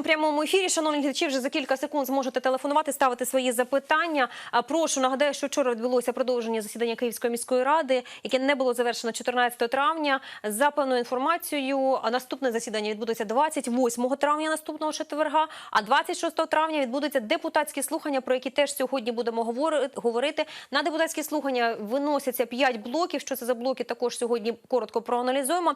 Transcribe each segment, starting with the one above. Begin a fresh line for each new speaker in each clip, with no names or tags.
Вітаємо у прямому ефірі. Шановні глядачі, вже за кілька секунд зможете телефонувати, ставити свої запитання. Прошу нагадаю, що вчора відбулося продовження засідання Київської міської ради, яке не було завершено 14 травня. За певною інформацією, наступне засідання відбудеться 28 травня наступного четверга. А 26 травня відбудуться депутатські слухання, про які теж сьогодні будемо говори- говорити. На депутатські слухання виносяться 5 блоків. Що це за блоки? Також сьогодні коротко проаналізуємо.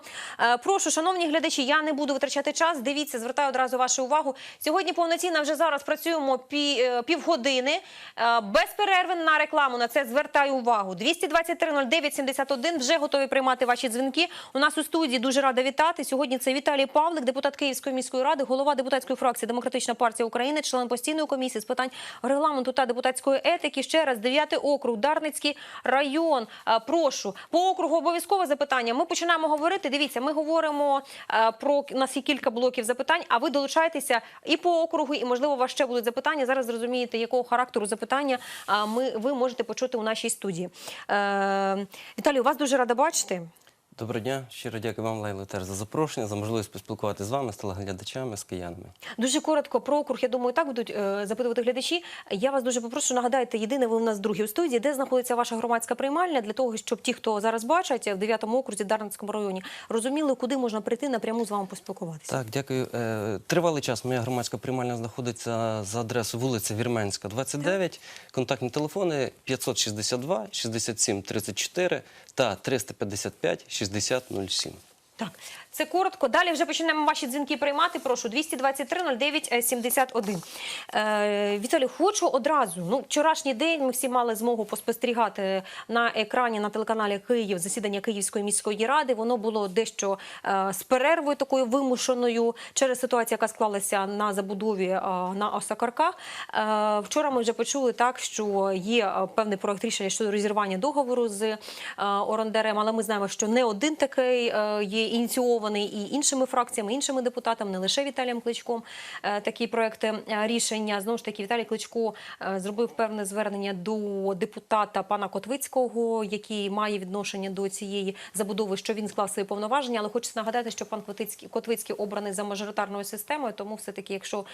Прошу, шановні глядачі, я не буду витрачати час. Дивіться, звертаю одразу вашу увагу. Сьогодні повноцінно вже зараз працюємо е, півгодини е, без перерви на рекламу. На це звертаю увагу. 223 09 71 вже готові приймати ваші дзвінки. У нас у студії дуже рада вітати. Сьогодні це Віталій Павлик, депутат Київської міської ради, голова депутатської фракції Демократична партія України, член постійної комісії з питань регламенту та депутатської етики. Ще раз 9 округ, Дарницький район. Е, Прошу по округу обов'язкове запитання. Ми починаємо говорити. Дивіться, ми говоримо про у нас є кілька блоків запитань. А ви долучайтеся і по округу, і можливо у вас ще будуть запитання. Зараз зрозумієте, якого характеру запитання ми ви можете почути у нашій студії. Е, Віталій, вас дуже рада бачити.
Доброго дня, щиро дякую вам, Лейло, теж за запрошення, за можливість поспілкуватися з вами, з телеглядачами, з киянами.
Дуже коротко про округ. Я думаю, так будуть е, запитувати глядачі. Я вас дуже попрошу нагадайте, єдине, ви у нас другі у студії, де знаходиться ваша громадська приймальня, для того, щоб ті, хто зараз бачать в 9-му окрузі, Дарницькому районі, розуміли, куди можна прийти напряму з вами поспілкуватися.
Так, дякую. Е, Тривалий час моя громадська приймальня знаходиться за адресою вулиця Вірменська, 29. Контактні телефони 562 67 34 та 355 60 07.
Так, це коротко. Далі вже почнемо ваші дзвінки приймати. Прошу 223 09 е, 71. Е, Віталій, хочу одразу. Ну, вчорашній день ми всі мали змогу поспостерігати на екрані на телеканалі Київ засідання Київської міської ради. Воно було дещо е, з перервою такою вимушеною через ситуацію, яка склалася на забудові е, на Осакарках. Е, вчора ми вже почули так, що є е, певний проект рішення щодо розірвання договору з е, орендарем, але ми знаємо, що не один такий е, є ініційований і іншими фракціями, іншими депутатами, не лише Віталієм Кличком. е, Такі проекти е, рішення. Знову ж таки, Віталій Кличко е, зробив певне звернення до депутата пана Котвицького, який має відношення до цієї забудови, що він склав свої повноваження. Але хочеться нагадати, що пан Котвицький, Котвицький обраний за мажоритарною системою. Тому все таки, якщо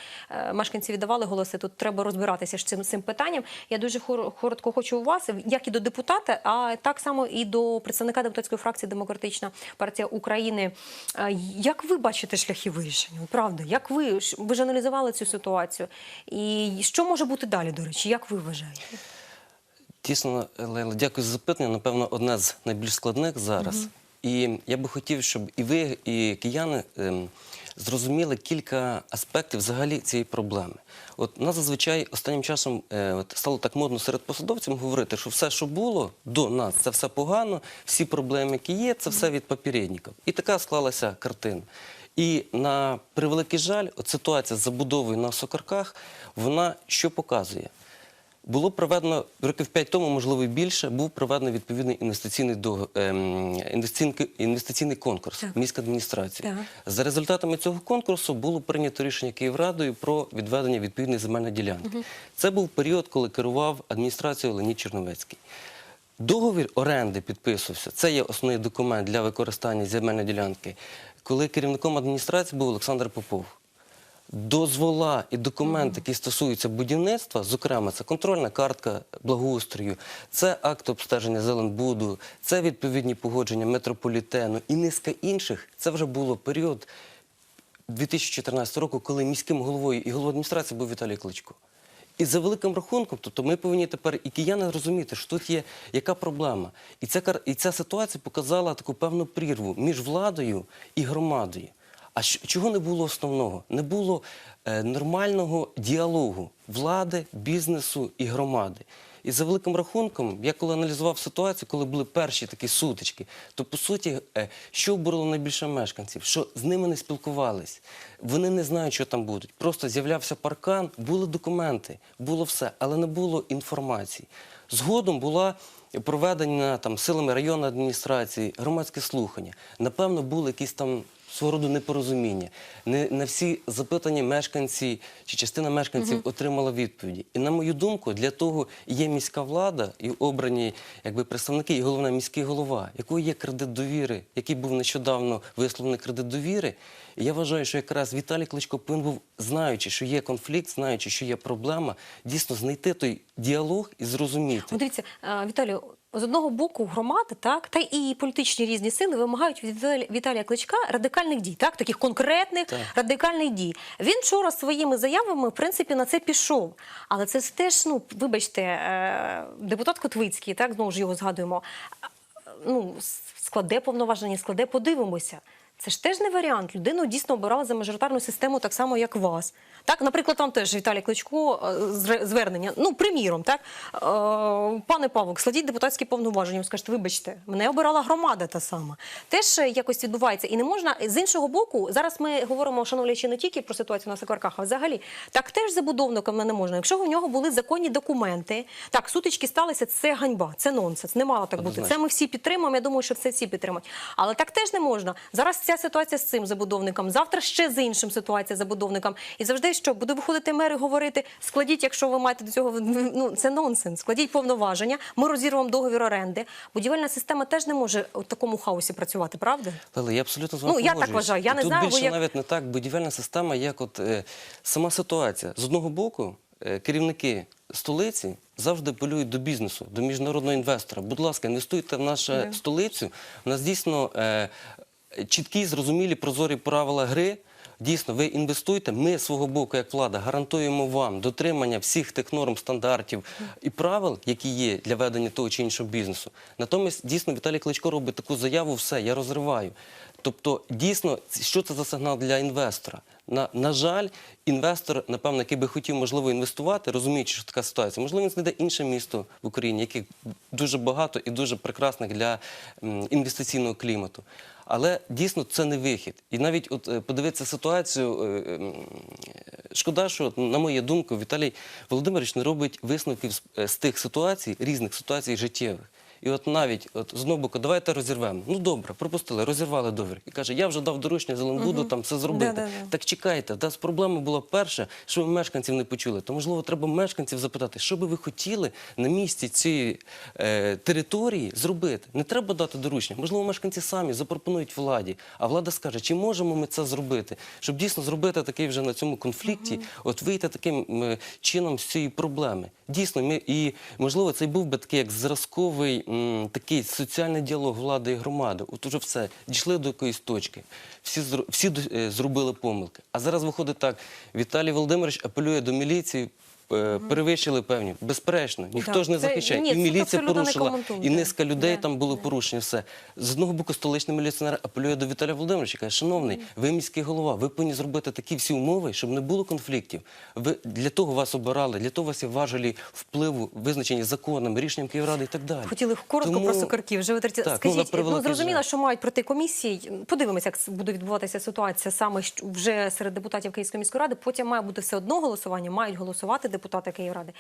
мешканці віддавали голоси, тут треба розбиратися з цим, цим питанням. Я дуже коротко хочу у вас, як і до депутата, а так само і до представника депутатської фракції Демократична партія України. Е, Як ви бачите шляхи вирішення? Правда, як ви ви ж аналізували цю ситуацію? І що може бути далі? До речі, як ви вважаєте?
Дійсно, Лейла, дякую за запитання. Напевно, одне з найбільш складних зараз. І я би хотів, щоб і ви, і кияни ем, зрозуміли кілька аспектів взагалі цієї проблеми. От нас зазвичай останнім часом е, от, стало так модно серед посадовців говорити, що все, що було до нас, це все погано, всі проблеми, які є, це все від попередників. І така склалася картина. І на превеликий жаль, от ситуація з забудовою на Сокарках, вона що показує? Було проведено років 5 тому, можливо, і більше, був проведений відповідний інвестиційний дого- ем, інвестиційний, інвестиційний конкурс
Так.
в міській адміністрації.
Так.
За результатами цього конкурсу було прийнято рішення Київрадою про відведення відповідної земельної ділянки. Це був період, коли керував адміністрацією Леонід Черновецький. Договір оренди підписувався. Це є основний документ для використання земельної ділянки. Коли керівником адміністрації був Олександр Попов. Дозвола і документи, які стосуються будівництва, зокрема, це контрольна картка благоустрою, це акт обстеження Зеленбуду, це відповідні погодження метрополітену і низка інших. Це вже було період 2014 року, коли міським головою і головою адміністрації був Віталій Кличко. І за великим рахунком, тобто ми повинні тепер і кияни розуміти, що тут є яка проблема. І ця, і ця ситуація показала таку певну прірву між владою і громадою. А щ- чого не було основного? Не було е, нормального діалогу влади, бізнесу і громади. І за великим рахунком, я коли аналізував ситуацію, коли були перші такі сутички, то по суті, е, що обурило найбільше мешканців? Що з ними не спілкувались, вони не знають, що там будуть. Просто з'являвся паркан, були документи, було все, але не було інформації. Згодом була проведена там силами районної адміністрації громадське слухання. Напевно, були якісь там свого роду непорозуміння. Не на всі запитання мешканці чи частина мешканців отримала відповіді. І на мою думку, для того є міська влада і обрані якби представники, і головне міський голова, якого є кредит довіри, який був нещодавно висловлений кредит довіри. І я вважаю, що якраз Віталій Кличко повинен був, знаючи, що є конфлікт, знаючи, що є проблема, дійсно знайти той діалог і зрозуміти.
Дивіться, е, Віталію, з одного боку громади, так, та і політичні різні сили вимагають від Віталія- Кличка радикальних дій, так, таких конкретних
Так.
радикальних дій. Він вчора своїми заявами, в принципі, на це пішов. Але це теж, ну, вибачте, е, депутат Котвицький, так, знову ж його згадуємо, ну, складе повноваження, складе, подивимося. Це ж теж не варіант. Людину дійсно обирали за мажоритарну систему так само, як вас. Так, наприклад, там теж Віталій Кличко е, звернення. Ну, приміром, так е, пане Павлик, складіть депутатські повноваження. Скажете, вибачте, мене обирала громада та сама. Теж е, якось відбувається. І не можна з іншого боку. Зараз ми говоримо, шановлячи не тільки про ситуацію на Сокарках, а взагалі так теж забудовникам не можна. Якщо у нього були законні документи, так сутички сталися. Це ганьба, це нонсенс. Не мало так бути. Це ми всі підтримуємо. Я думаю, що це всі підтримують. Але так теж не можна. Зараз ця ситуація з цим забудовником, завтра ще з іншим ситуація з забудовником. І завжди що буде виходити мер і говорити: складіть, якщо ви маєте до цього ну це нонсенс. Складіть повноваження. Ми розірвемо договір оренди. Будівельна система теж не може у такому хаосі працювати, правда?
Леле, я абсолютно з вами
Ну, я так вважаю. Я не
Тут
знаю,
більше
як-
навіть не так. Будівельна система, як от е, сама ситуація. З одного боку, е, керівники столиці завжди апелюють до бізнесу, до міжнародного інвестора. Будь ласка, інвестуйте в нашу
Да.
столицю. У нас дійсно е, чіткі, зрозумілі, прозорі правила гри. Дійсно, ви інвестуйте. Ми свого боку, як влада, гарантуємо вам дотримання всіх тих норм, стандартів і правил, які є для ведення того чи іншого бізнесу. Натомість, дійсно, Віталій Кличко робить таку заяву, все, я розриваю. Тобто, дійсно, що це за сигнал для інвестора? На, на жаль, інвестор, напевно, який би хотів, можливо, інвестувати, розуміючи, що така ситуація, можливо, він знайде інше місто в Україні, яких дуже багато і дуже прекрасних для інвестиційного клімату. Але дійсно це не вихід. І навіть от е, подивитися ситуацію, е, е, шкода, що на мою думку, Віталій Володимирович не робить висновків з тих ситуацій, різних ситуацій життєвих. І от навіть от з одного боку, давайте розірвемо. Ну добре, пропустили, розірвали договір. І каже, я вже дав доручення Зеленбуду там все зробити.
Да-да-да.
Так чекайте, та проблема була перша, що ви мешканців не почули. То можливо, треба мешканців запитати, що би ви хотіли на місці цієї е, території зробити. Не треба дати доручення. Можливо, мешканці самі запропонують владі, а влада скаже, чи можемо ми це зробити, щоб дійсно зробити такий вже на цьому конфлікті, от вийти таким м, чином з цієї проблеми. Дійсно, ми і можливо цей був би такий як зразковий такий соціальний діалог влади і громади. От уже все дійшли до якоїсь точки. Всі всі е, зробили помилки. А зараз виходить так: Віталій Володимирович апелює до міліції. Е, Перевищили певні, безперечно, ніхто
Так,
ж не
це-
захищає.
ні,
і
це
міліція
абсолютно не
порушила, і низка людей там були порушені. Все з одного боку, столичний міліціонер апелює до Віталія Володимировича. Каже, шановний, ви міський голова, ви повинні зробити такі всі умови, щоб не було конфліктів. Ви для того вас обирали, для того у вас є важелі впливу, визначені законами, рішенням Київради і так далі.
Хотіли коротко
Тому-
про сокарків. Вже ви третє.
Так, ну, на
Скажіть, ну,
превеликий
зрозуміло,
жаль.
що мають пройти комісії. Подивимося, як с- буде відбуватися ситуація саме щ- вже серед депутатів Київської міської ради. Потім має бути все одно голосування, мають голосувати депутати Київради.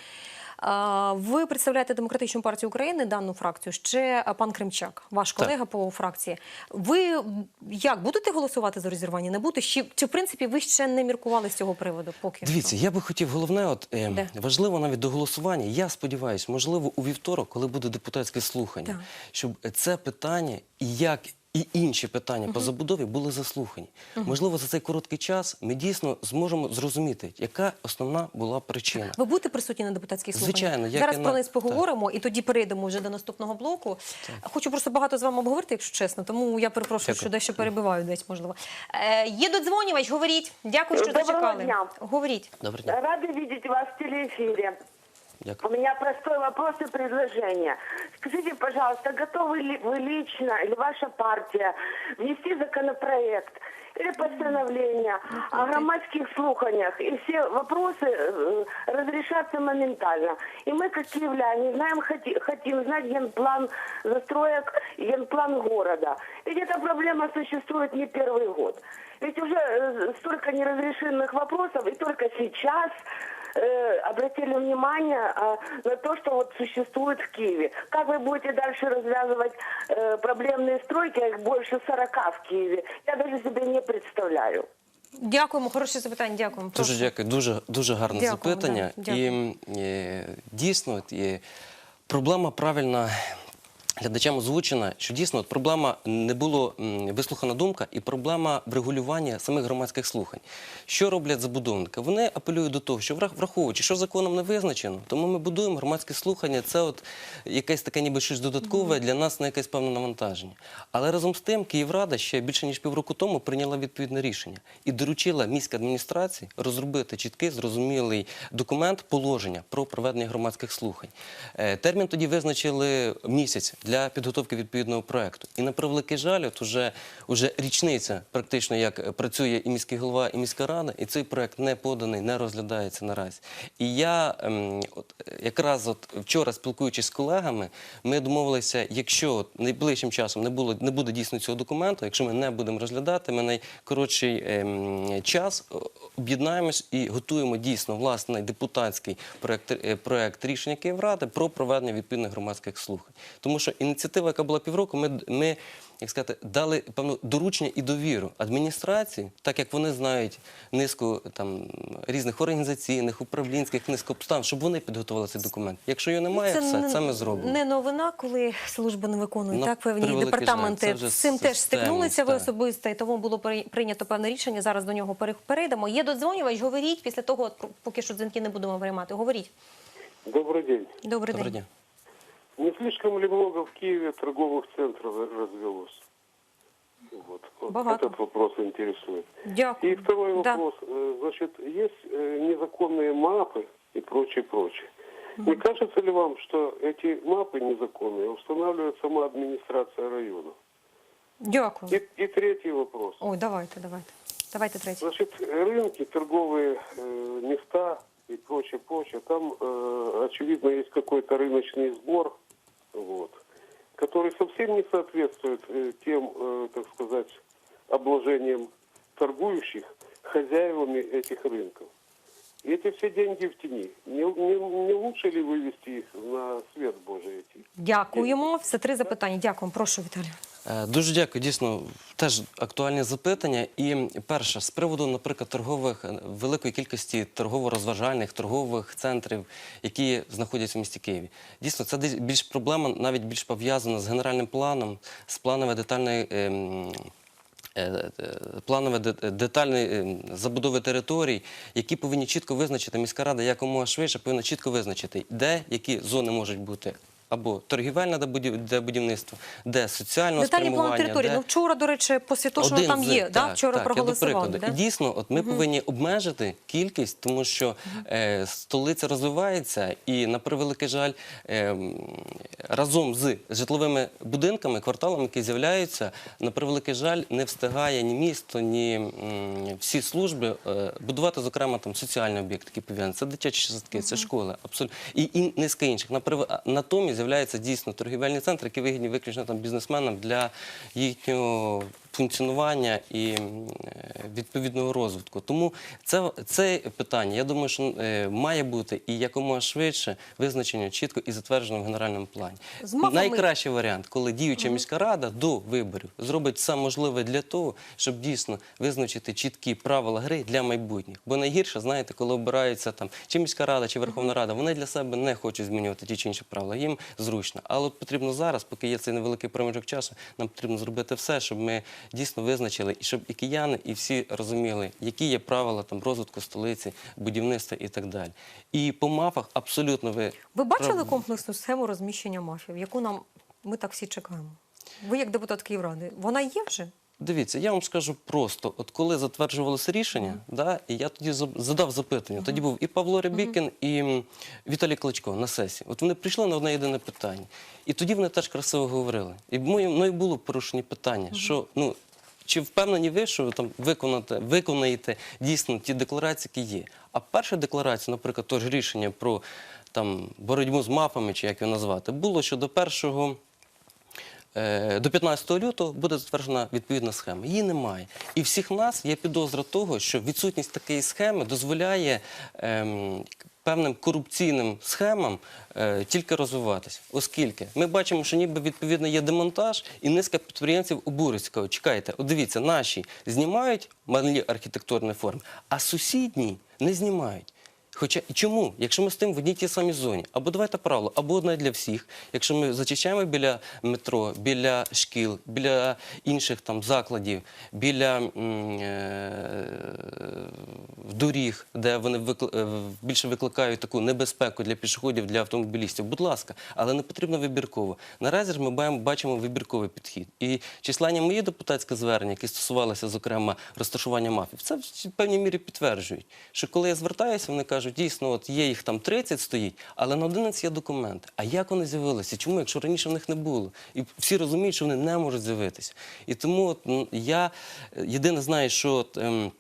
Ви представляєте демократичну партію України, дану фракцію. Ще пан Кримчак, ваш
Так.
колега по фракції. Ви як будете голосувати за розірвання? Не будете? Чи, чи в принципі ви ще не міркували з цього приводу? Поки
Дивіться, я би хотів головне, от е, важливо навіть до голосування. Я сподіваюся, можливо, у вівторок, коли буде депутатське слухання,
Так.
щоб це питання і як. І інші питання по забудові були заслухані. Можливо, за цей короткий час ми дійсно зможемо зрозуміти, яка основна була причина.
Ви будете присутні на депутатських слуханнях?
Звичайно, як
зараз
і
про
на-
них поговоримо і тоді перейдемо вже до наступного блоку. Хочу просто багато з вами обговорити, якщо чесно. Тому я перепрошую,
Дякую.
що дещо перебиваю десь, можливо. Е, є додзвонювач, говоріть. Дякую, що
Доброго
зачекали.
дня.
Говоріть.
Добрий день.
Рада видеть вас в телеэфире. У
Дякую.
меня простой вопрос и предложение. Скажите, пожалуйста, готовы ли вы лично или ваша партия внести законопроект или постановление о громадских слуханиях, и все вопросы э, разрешатся моментально. И мы, как киевляне, знаем, хоти- хотим знать генплан застроек генплан города. Ведь эта проблема существует не первый год. Ведь уже э, столько неразрешенных вопросов, и только сейчас э, обратили внимание э, на то, что вот существует в Киеве. Как вы будете дальше развязывать э, проблемные стройки, а их больше 40 в Киеве, я даже себе не представляю.
Дякуємо, хороше запитання. Дякуємо.
Дуже
Прошу.
дякую, дуже, дуже гарне
Дякую,
запитання.
да,
і м, е, дійсно, от, е, проблема правильна. Глядачам озвучена, що дійсно от проблема не було м, вислухана думка і проблема врегулювання самих громадських слухань. Що роблять забудовники? Вони апелюють до того, що врах- враховуючи, що законом не визначено, тому ми будуємо громадські слухання. Це от якесь таке ніби щось додаткове для нас на якесь певне навантаження. Але разом з тим Київрада ще більше ніж півроку тому прийняла відповідне рішення і доручила міській адміністрації розробити чіткий, зрозумілий документ положення про проведення громадських слухань. Е, Термін тоді визначили місяць для підготовки відповідного проекту. І на превеликий жаль, от уже, уже річниця, практично як працює і міський голова, і міська рада, і цей проект не поданий, не розглядається наразі. І я ем, от, якраз от вчора, спілкуючись з колегами, ми домовилися, якщо от найближчим часом не було не буде дійсно цього документу, якщо ми не будемо розглядати, ми найкоротший ем, час об'єднаємось і готуємо дійсно власний депутатський проект, е, проект рішення Київради про проведення відповідних громадських слухань. Тому що ініціатива, яка була півроку, ми, ми як сказати, дали певну доручення і довіру адміністрації, так як вони знають низку там різних організаційних, управлінських низку обставин, щоб вони підготували цей документ. Якщо його немає, все
не-
це ми зробимо.
Не новина, коли служби не виконують
На
так певні департаменти. З цим теж стикнулися ви особисто, і тому було прийнято певне рішення. Зараз до нього перейдемо. Є додзвонювач, говоріть після того, поки що дзвінки не будемо приймати. Говоріть.
Добрый день.
Добрий день.
Не слишком ли много в Киеве торговых центров развелось? Вот.
Богато.
Этот вопрос интересует.
Дякую.
И второй
Да.
вопрос. Э, Значит, есть э, незаконные мапы и прочее, прочее. Не кажется ли вам, что эти мапы незаконные устанавливает сама администрация района?
Дякую.
И, и третий вопрос.
Ой, давайте, давайте. Давайте третій.
Значит, рынки, торговые э, места и прочее, прочее, там, очевидно, есть какой-то рыночный сбор, вот, который совсем не соответствует э, тем, э, так сказать, обложениям торгующих хозяевами этих рынков. И эти все деньги в тени. Не, не- не лучше ли вывести их на свет Божий эти?
Дякуємо. Все три запитання. Дякуємо. Прошу, Віталію.
Е, Дуже дякую. Дійсно, теж актуальні запитання. І перше, з приводу, наприклад, торгових е, великої кількості торгово-розважальних торгових центрів, які знаходяться в місті Києві. Дійсно, це більш проблема, навіть більш пов'язана з генеральним планом, з плановою детальною. ем, е, Планове детальної ем, забудови територій, які повинні чітко визначити міська рада якомога швидше повинна чітко визначити, де які зони можуть бути або торгівельне де будів- де будівництво, де соціальне
Детальні плани території.
де-
Ну вчора, до речі, по Святошину там є. да? Вчора
так,
проголосували. Да?
І дійсно, от ми повинні обмежити кількість, тому що е, столиця розвивається, і на превеликий жаль, е, разом з житловими будинками, кварталами, які з'являються, на превеликий жаль, не встигає ні місто, ні м, всі служби е, будувати, зокрема, там соціальні об'єкти, які пов'язані. Це дитячі садки, це школи, абсолютно і, і низка інших. На натомість з'являються дійсно торгівельні центри, які вигідні виключно там бізнесменам для їхнього функціонування і е, відповідного розвитку. Тому це, це питання, я думаю, що е, має бути і якомога швидше визначено чітко і затверджено в генеральному плані.
З
Найкращий варіант, коли діюча міська рада до виборів зробить все можливе для того, щоб дійсно визначити чіткі правила гри для майбутніх. Бо найгірше, знаєте, коли обираються там чи міська рада, чи Верховна Рада, вони для себе не хочуть змінювати ті чи інші правила. Їм зручно. Але от потрібно зараз, поки є цей невеликий проміжок часу, нам потрібно зробити все, щоб ми дійсно визначили, і щоб і кияни, і всі розуміли, які є правила там розвитку столиці, будівництва і так далі. І по мафах абсолютно ви
Ви бачили
прав-
комплексну схему розміщення мафів, яку нам ми так всі чекаємо? Ви як депутат Київради, вона є вже?
Дивіться, я вам скажу просто: от коли затверджувалося рішення, да, і я тоді задав запитання. Тоді був і Павло Рябікін, і Віталій Кличко на сесії. От вони прийшли на одне єдине питання. І тоді вони теж красиво говорили. І мною мною було порушені питання, що ну. Чи впевнені ви, що ви там виконати, виконаєте дійсно ті декларації, які є? А перша декларація, наприклад, того ж рішення про там боротьбу з мафами, чи як його назвати, було що до 1 е, до 15 лютого буде затверджена відповідна схема. Її немає. І всіх нас є підозра того, що відсутність такої схеми дозволяє ем, певним корупційним схемам е, тільки розвиватися. Оскільки ми бачимо, що ніби відповідно є демонтаж, і низка підприємців кажуть, Чекайте, от дивіться, наші знімають малі архітектурні форми, а сусідні не знімають. Хоча чому? Якщо ми стоїмо в одній тій самій зоні, або давайте правило, або одне для всіх. Якщо ми зачищаємо біля метро, біля шкіл, біля інших там закладів, біля е, доріг, де вони е, більше викликають таку небезпеку для пішоходів, для автомобілістів, будь ласка, але не потрібно вибірково. Наразі ж ми бачимо вибірковий підхід. І численні мої депутатські звернення, які стосувалися, зокрема, розташування мафів, це в певній мірі підтверджують, що коли я звертаюся, вони кажуть, дійсно, от є їх там 30 стоїть, але на 11 є документи. А як вони з'явилися? Чому, якщо раніше в них не було? І всі розуміють, що вони не можуть з'явитися. І тому от, я е, єдине знаю, що от, ем,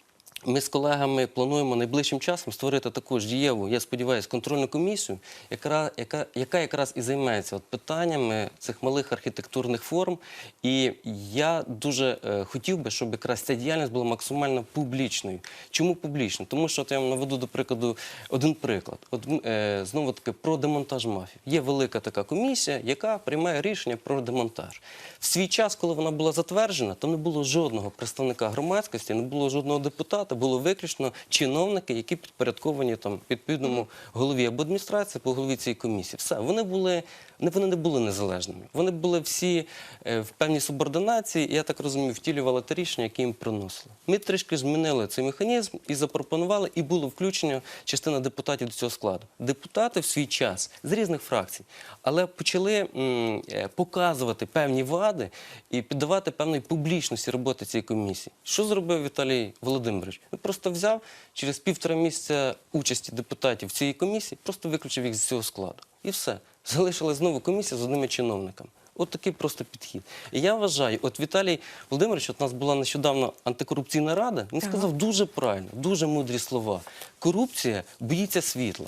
ми з колегами плануємо найближчим часом створити також дієву, я сподіваюся, контрольну комісію, яка, яка, яка якраз і займеться от питаннями цих малих архітектурних форм. І я дуже е, хотів би, щоб якраз ця діяльність була максимально публічною. Чому публічно? Тому що от я вам наведу до прикладу один приклад. От е, знову таки про демонтаж мафів. Є велика така комісія, яка приймає рішення про демонтаж. В свій час, коли вона була затверджена, там не було жодного представника громадськості, не було жодного депутата, було виключно чиновники, які підпорядковані там відповідному голові або адміністрації, або голові цієї комісії. Все, вони були вони не були незалежними. Вони були всі е, в певній субординації, я так розумію, втілювали те рішення, яке їм приносили. Ми трішки змінили цей механізм і запропонували, і було включення частина депутатів до цього складу. Депутати в свій час з різних фракцій, але почали е, показувати певні вади і піддавати певної публічності роботи цієї комісії. Що зробив Віталій Володимирович? Він просто взяв через півтора місяця участі депутатів цій комісії, просто виключив їх з цього складу. І все. Залишилась знову комісія з одними чиновниками. От такий просто підхід. І я вважаю, от Віталій Володимирович, от у нас була нещодавно антикорупційна рада, він сказав дуже правильно, дуже мудрі слова. Корупція боїться світла.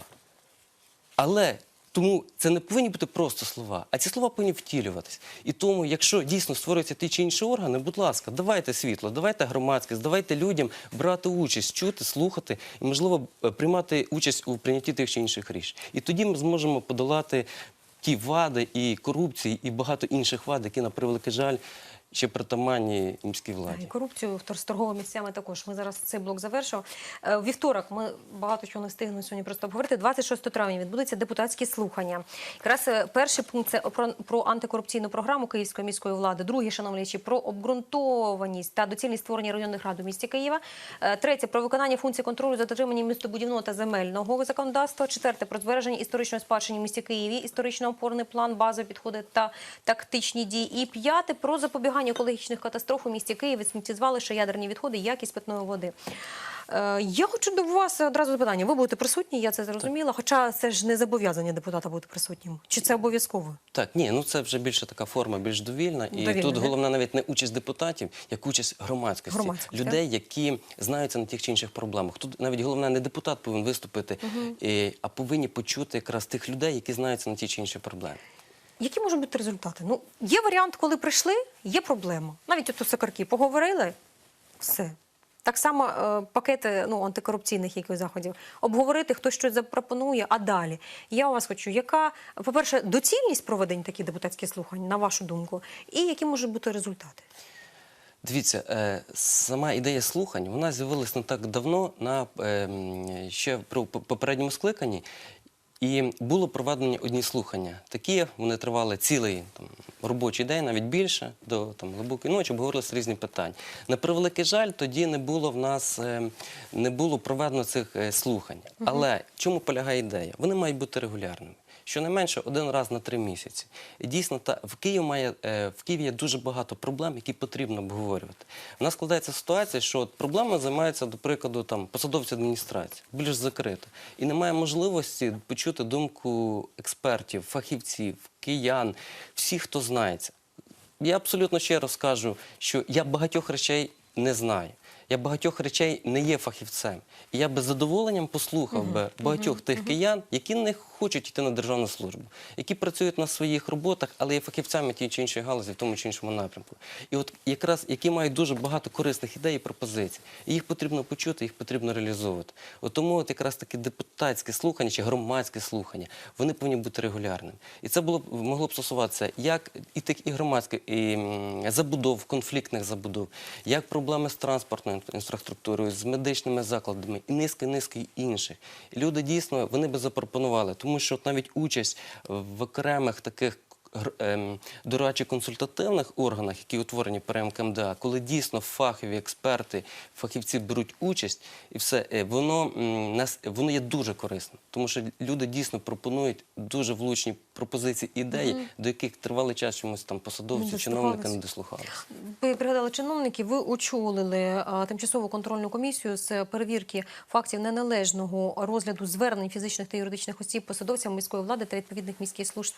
Але тому це не повинні бути просто слова, а ці слова повинні втілюватись. І тому, якщо дійсно створюються ті чи інші органи, будь ласка, давайте світло, давайте громадськість, давайте людям брати участь, чути, слухати і, можливо, е, приймати участь у прийнятті тих чи інших рішень. І тоді ми зможемо подолати ті вади і корупції, і багато інших вад, які, на превеликий жаль, ще притаманні міській владі.
корупцію з торговими місцями також. Ми зараз цей блок завершимо. Е, вівторок ми багато чого не встигнемо сьогодні просто обговорити. 26 травня відбудуться депутатські слухання. Якраз е, перший пункт це про, антикорупційну програму Київської міської влади. Другий, шановні про обґрунтованість та доцільність створення районних рад у місті Києва. Е, Третє про виконання функцій контролю за дотриманням містобудівного та земельного законодавства. Четверте про збереження історичної спадщини в місті Києві, історично опорний план, базові підходи та тактичні дії. І п'яте про запобігання екологічних катастроф у місті Києві, сміттєзвалища, ядерні відходи, якість питної води. Е, Я хочу до вас одразу запитання. Ви будете присутні, я це зрозуміла. Хоча це ж не зобов'язання депутата бути присутнім. Чи це обов'язково?
Так, ні, ну це вже більше така форма, більш довільна. І
Довільна,
тут
да?
головне навіть не участь депутатів, як участь громадськості, людей, які знаються на тих чи інших проблемах. Тут навіть головне не депутат повинен виступити, а повинні почути якраз тих людей, які знаються на ті чи інші проблеми.
Які можуть бути результати? Ну, є варіант, коли прийшли, є проблема. Навіть от Сокарки поговорили, все. Так само е, пакети ну, антикорупційних яких заходів. Обговорити, хто щось запропонує, а далі. Я у вас хочу, яка, по-перше, доцільність проведення таких депутатських слухань, на вашу думку, і які можуть бути результати?
Дивіться, е, сама ідея слухань вона з'явилась не так давно, на е, ще при попередньому скликанні. І було проведені одні слухання. Такі вони тривали цілий там, робочий день, навіть більше, до там, глибокої ночі, обговорилися різні питання. На превеликий жаль, тоді не було в нас е, не було проведено цих е, слухань. Але чому полягає ідея? Вони мають бути регулярними. Щонайменше один раз на три місяці. І дійсно, та в Києві має е, в Києві є дуже багато проблем, які потрібно обговорювати. У нас складається ситуація, що от проблеми займаються, до прикладу, там посадовці адміністрації, більш закрито, і немає можливості почути думку експертів, фахівців, киян, всіх, хто знається. Я абсолютно ще раз кажу, що я багатьох речей не знаю. Я багатьох речей не є фахівцем. І я би з задоволенням послухав би багатьох тих киян, які не хочуть йти на державну службу, які працюють на своїх роботах, але є фахівцями тієї чи іншої галузі в тому чи іншому напрямку. І от якраз які мають дуже багато корисних ідей і пропозицій. І їх потрібно почути, їх потрібно реалізовувати. От тому от якраз такі депутатські слухання чи громадські слухання, вони повинні бути регулярними. І це було могло б стосуватися як і тих і громадських і забудов, конфліктних забудов, як проблеми з транспортною інф- інфраструктурою, з медичними закладами і низки низки інших. Люди дійсно вони би запропонували, тому що навіть участь в окремих таких ем, дорадчо-консультативних органах, які утворені при МКМДА, коли дійсно фахові експерти, фахівці беруть участь, і все е, воно нас воно є дуже корисним, тому що люди дійсно пропонують дуже влучні пропозиції, ідеї, до яких тривалий час чомусь там посадовці, чиновники не
дослухалися.
дослухалися.
Ви пригадали чиновників, ви очолили а, тимчасову контрольну комісію з перевірки фактів неналежного розгляду звернень фізичних та юридичних осіб посадовцям міської влади та відповідних міських служб.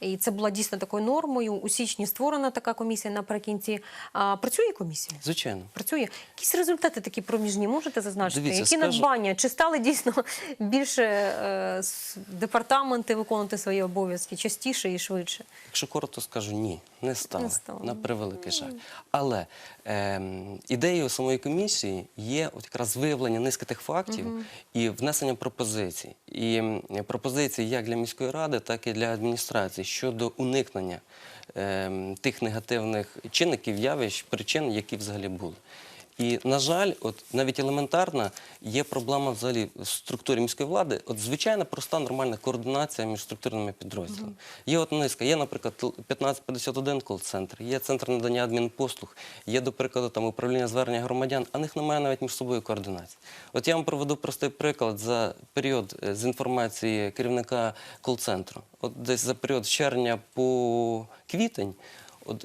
І це була дійсно такою нормою. У січні створена така комісія наприкінці. А, працює комісія?
Звичайно.
Працює. Якісь результати такі проміжні можете зазначити?
Дивіться,
Які
скажу-
надбання? Чи стали дійсно більше е, департаменти виконувати свої обов'язки частіше і швидше?
Якщо коротко скажу, ні, не стало.
Не стало.
На превеликий жаль. Але ем, ідеєю самої комісії є от якраз виявлення низки тих фактів і внесення пропозицій. І пропозиції як для міської ради, так і для адміністрації щодо уникнення ем, тих негативних чинників, явищ, причин, які взагалі були. І, на жаль, от навіть елементарна є проблема взагалі в структурі міської влади. От звичайна проста нормальна координація між структурними підрозділами. Є от низка, є, наприклад, тел- 1551 кол-центр, є центр надання адмінпослуг, є, до прикладу, там управління звернення громадян, а них немає навіть між собою координації. От я вам проведу простий приклад за період е, з інформації керівника кол-центру. От десь за період з червня по квітень.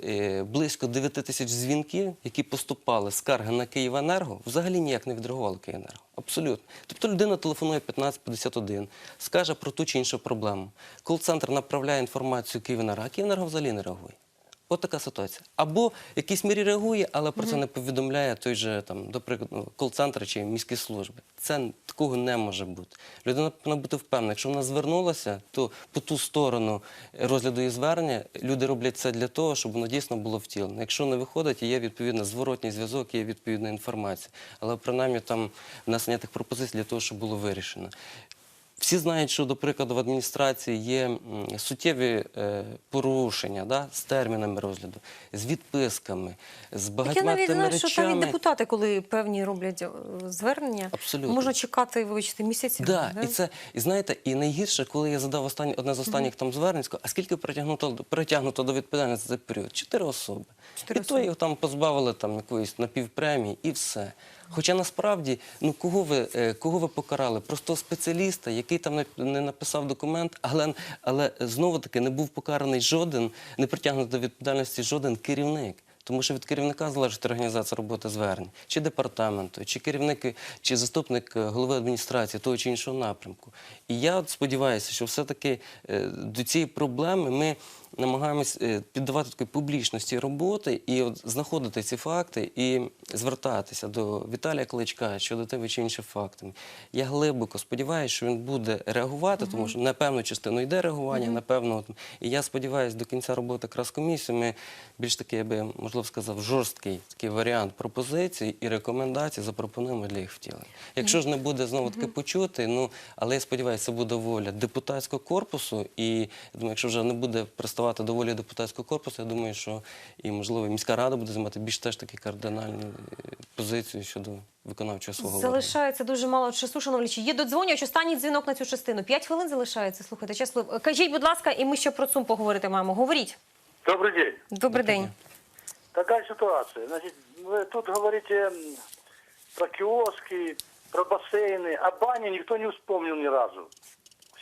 Е, близько 9 тисяч дзвінків, які поступали скарги на Київенерго, взагалі ніяк не відреагували Київенерго. Абсолютно. Тобто людина телефонує 1551, скаже про ту чи іншу проблему. Кол-центр направляє інформацію Київенерго, а Київенерго взагалі не реагує. От така ситуація. Або в якійсь мірі реагує, але про це не повідомляє той же там, до прикладу, кол-центр чи міські служби. Це такого не може бути. Людина повинна бути впевнена, якщо вона звернулася, то по ту сторону розгляду її звернення люди роблять це для того, щоб воно дійсно було втілено. Якщо не виходить, є відповідно зворотній зв'язок, є відповідна інформація. Але принаймні там внесення тих пропозицій для того, щоб було вирішено. Всі знають, що, до прикладу, в адміністрації є суттєві е, порушення да, з термінами розгляду, з відписками, з
Так я
багатьма
навіть знаю, що
речами.
навіть депутати, коли певні роблять е, звернення,
Абсолютно.
можна чекати, вибачте, місяців.
Да, і це і знаєте, і найгірше, коли я задав останні одне з останніх там звернень, а скільки притягнуто притягнуто до відповідальності за цей період? Чотири особи.
Чотири
і то його там позбавили там якоїсь напівпремії, і все. Хоча насправді, ну кого ви е, кого ви покарали? Просто спеціаліста, який там не, написав документ, але але знову таки не був покараний жоден, не притягнутий до відповідальності жоден керівник. Тому що від керівника залежить організація роботи звернень, чи департаменту, чи керівник, чи заступник е, голови адміністрації того чи іншого напрямку. І я сподіваюся, що все-таки е, до цієї проблеми ми намагаємось е, піддавати такої публічності роботи і от знаходити ці факти і звертатися до Віталія Кличка щодо тими чи іншими фактами. Я глибоко сподіваюся, що він буде реагувати, тому що на певну частину йде реагування, на певну. от, І я сподіваюся, до кінця роботи якраз комісії ми більш таки, я би можливо сказав, жорсткий такий варіант пропозицій і рекомендацій запропонуємо для їх втілення. Якщо ж не буде знову таки почути, ну але я сподіваюся, це буде воля депутатського корпусу. І я думаю, якщо вже не буде приставати до волі депутатського корпусу, я думаю, що і можливо і міська рада буде займати більш теж такі кардинальні е, позиції щодо виконавчого свого органу.
Залишається дуже мало часу, шановні. глядачі. Є додзвонювач, останній дзвінок на цю частину. П'ять хвилин залишається. Слухайте, час. вплив. Кажіть, будь ласка, і ми ще про ЦУМ поговорити маємо. Говоріть.
Добрый день.
Добрий день.
Такая ситуация. Значит, вы тут говорите м, про киоски, про бассейны, а бани никто не вспомнил ни разу.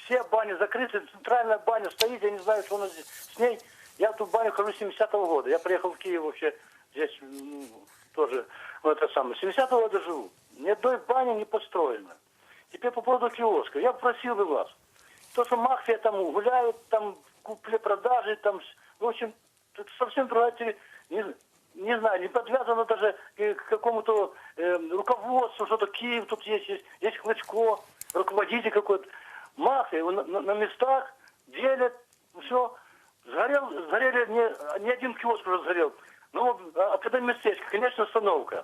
Все бани закрыты, центральная баня стоит, я не знаю, что у нас здесь с ней. Я в ту баню хожу с 70-го года. Я приехал в Киев вообще, здесь тоже, ну, это самое, с 70-го года живу. Ни одной бани не построено. Теперь по поводу киоска. Я просил бы вас, то, что мафия там гуляет, там купле-продажи, там, в общем, это совсем другая, не- не знаю, не подвязано даже к какому-то э, руководству, что-то Киев тут есть, есть, есть Клычко, руководитель какой-то. Масса на, на- местах делят, все. Сгорел, сгорели, не, не один киоск уже сгорел. Ну, а когда местечко, конечно, остановка.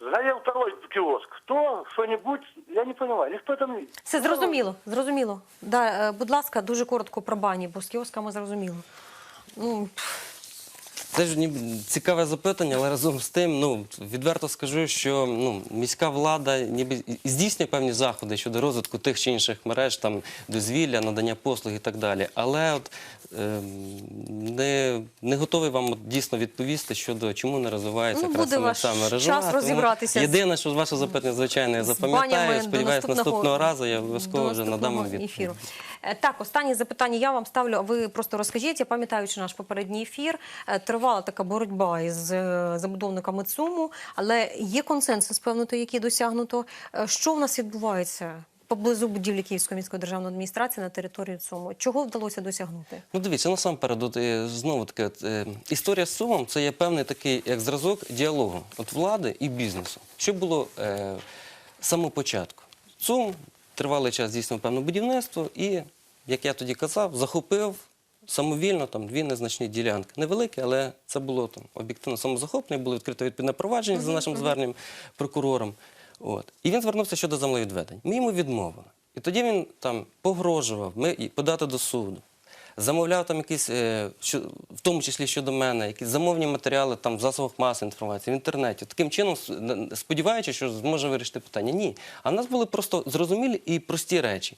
Сгорел второй киоск. Кто, что-нибудь, я не понимаю, никто там... не-
Все зрозуміло, зрозуміло. Да, е, будь ласка, дуже коротко про бані, бо з кіосками зрозуміло. Ну,
Це ж ніби цікаве запитання, але разом з тим, ну відверто скажу, що ну міська влада ніби здійснює певні заходи щодо розвитку тих чи інших мереж, там дозвілля, надання послуг і так далі. Але от ем, не, не готовий вам от, дійсно відповісти щодо чому не розвивається
Ну, буде
ця мережа.
час розібратися
Єдине, що ваше запитання, звичайно, я запам'ятаю. Сподіваюсь, наступного разу я обов'язково вже надам вам відповідь.
ефіру. Е, Так, останнє запитання я вам ставлю. а Ви просто розкажіть, я пам'ятаючи наш попередній ефір, е, тривала така боротьба із е, забудовниками ЦУМу, але є консенсус, певно, той, який досягнуто. Що в нас відбувається поблизу будівлі Київської міської державної адміністрації на території ЦУМу? Чого вдалося досягнути?
Ну, дивіться, насамперед, знову таки, історія з Сумом це є певний такий як зразок діалогу от влади і бізнесу. Що було е, з самого початку? Сум тривалий час здійснив певне будівництво і, як я тоді казав, захопив самовільно там дві незначні ділянки. Невеликі, але це було там об'єктивно самозахоплення, було відкрите відповідне провадження за нашим зверненням прокурором. От. І він звернувся щодо землевідведень. Ми йому відмовили. І тоді він там погрожував ми подати до суду. Замовляв там якісь, е, що, в тому числі щодо мене, якісь замовні матеріали там в засобах масової інформації, в інтернеті. Таким чином, сподіваючись, що зможе вирішити питання. Ні. А в нас були просто зрозумілі і прості речі.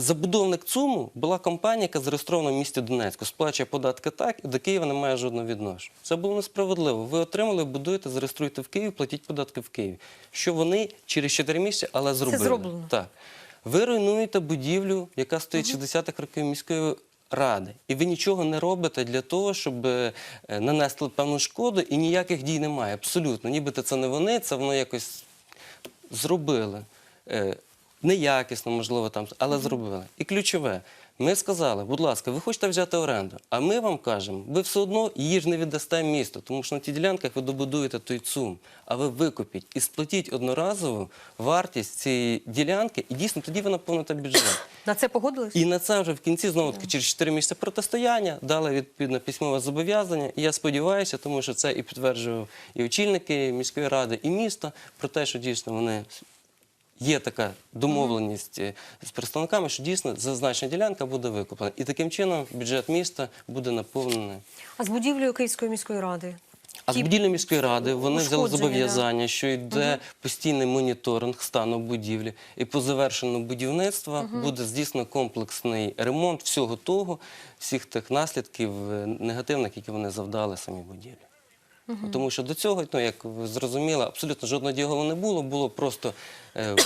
Забудовник ЦУМу була компанія, яка зареєстрована в місті Донецьку, сплачує податки так, і до Києва не має жодного відношення. Це було несправедливо. Ви отримали, будуєте, зареєструєте в Києві, платіть податки в Києві. Що вони через 4 місяці, але зробили.
зроблено.
Так. Ви руйнуєте будівлю, яка стоїть 60-х років міської ради. І ви нічого не робите для того, щоб нанесли нанести певну шкоду, і ніяких дій немає. Абсолютно. Нібито це не вони, це воно якось зробили. Е, Неякісно, можливо, там, але зробили. І ключове, ми сказали, будь ласка, ви хочете взяти оренду, а ми вам кажемо, ви все одно її ж не віддасте місту, тому що на тих ділянках ви добудуєте той ЦУМ, а ви викупіть і сплатіть одноразову вартість цієї ділянки, і дійсно тоді ви наповните бюджет.
На це погодились?
І на це вже в кінці знову таки через 4 місяці протистояння дали відповідно письмове зобов'язання. І я сподіваюся, тому що це і підтверджував і очільники міської ради, і міста про те, що дійсно вони. Є така домовленість е, з представниками, що дійсно зазначена ділянка буде викуплена. І таким чином бюджет міста буде наповнений.
А з будівлею Київської міської ради?
А з будівлі міської ради вони взяли зобов'язання, що йде постійний моніторинг стану будівлі, і по завершенню будівництва буде здійснено комплексний ремонт всього того, всіх тих наслідків е, негативних, які вони завдали самій будівлі. Тому що до цього, ну як ви зрозуміли, абсолютно жодного діалогу не було. Було просто е,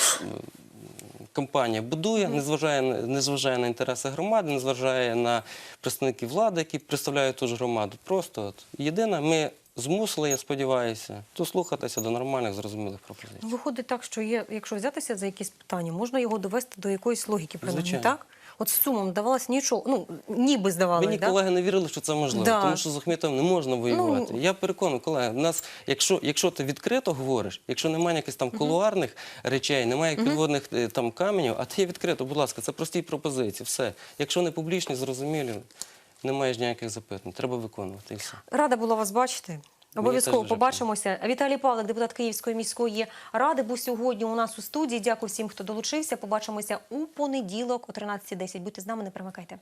компанія будує, не зважає, на- не зважає на інтереси громади, не зважає на представників влади, які представляють ту ж громаду. Просто от єдине, ми змусили, я сподіваюся, дослухатися до нормальних зрозумілих пропозицій.
Виходить так, що є, якщо взятися за якісь питання, можна його довести до якоїсь логіки, принаймні,
Звичайно.
так? От з сумом давалось нічого, ну ніби здавалось,
Мені
да?
колеги не вірили, що це можливо,
Да.
тому що з Ахметовим не можна воювати.
Ну,
Я переконаний, колеги, в нас, якщо, якщо ти відкрито говориш, якщо немає якихось там кулуарних речей, немає підводних е, там каменів, а ти є відкрито, будь ласка, це прості пропозиції. Все. Якщо не публічні, зрозумілі, не маєш ніяких запитань. Треба виконувати і все.
Рада була вас бачити. Обов'язково побачимося. Віталій Павлик, депутат Київської міської ради, був сьогодні у нас у студії. Дякую всім, хто долучився. Побачимося у понеділок о 13.10. Будьте з нами, не примикайте.